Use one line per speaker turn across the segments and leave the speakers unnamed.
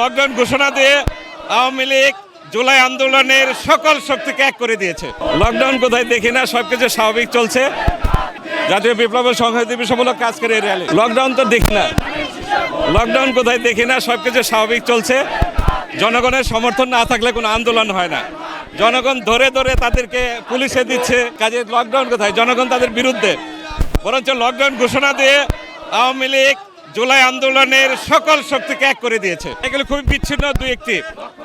Lockdown ঘোষণা দিয়ে আওয়ামী লীগ জুলাই আন্দোলনের সকল শক্তিকে এক করে দিয়েছে। লকডাউন কোথায় দেখি না, সবকিছু স্বাভাবিক চলছে। জাতীয় বিপ্লব ও সংহতি বিষয়মূলক কাজ করে র্যালি। লকডাউন তো দেখি না। লকডাউন কোথায় দেখি না, সবকিছু স্বাভাবিক চলছে। জনগণের সমর্থন না থাকলে কোনো আন্দোলন হয় না। জনগণ ধরে ধরে তাদেরকে পুলিশে দিচ্ছে, কাজে লকডাউন কোথায়? জনগণ তাদের বিরুদ্ধে। বরঞ্চ লকডাউন ঘোষণা দিয়ে আওয়ামী লীগ জুলাই আন্দোলনের সকল শক্তিকে এক করে দিয়েছে। এগুলো খুবই বিচ্ছিন্ন দুই একটি।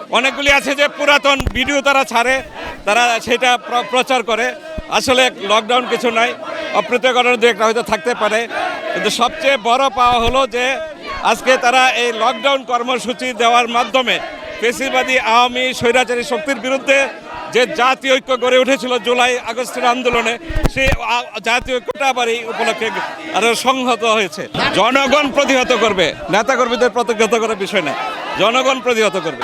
অনেকগুলি আছে যে পুরাতন ভিডিও তারা ছাড়ে, তারা সেটা প্র- প্রচার করে। আসলে লকডাউন কিছু নাই অপ্রীতিকরণ দু একটা হয়তো থাকতে পারে। কিন্তু সবচেয়ে বড় পাওয়া হলো যে আজকে তারা এই লকডাউন কর্মসূচি দেওয়ার মাধ্যমে পেশিবাদী আওয়ামী স্বৈরাচারী শক্তির বিরুদ্ধে যে জাতীয় ঐক্য গড়ে উঠেছিল জুলাই আগস্টের আন্দোলনে আ- জাতীয় ঐক্যটা আবার এই উপলক্ষে আরও সংহত হয়েছে। জনগণ প্রতিহত করবে। নেতা কর্মীদের প্রতিহত করার বিষয় না। জনগণ প্রতিহত করবে।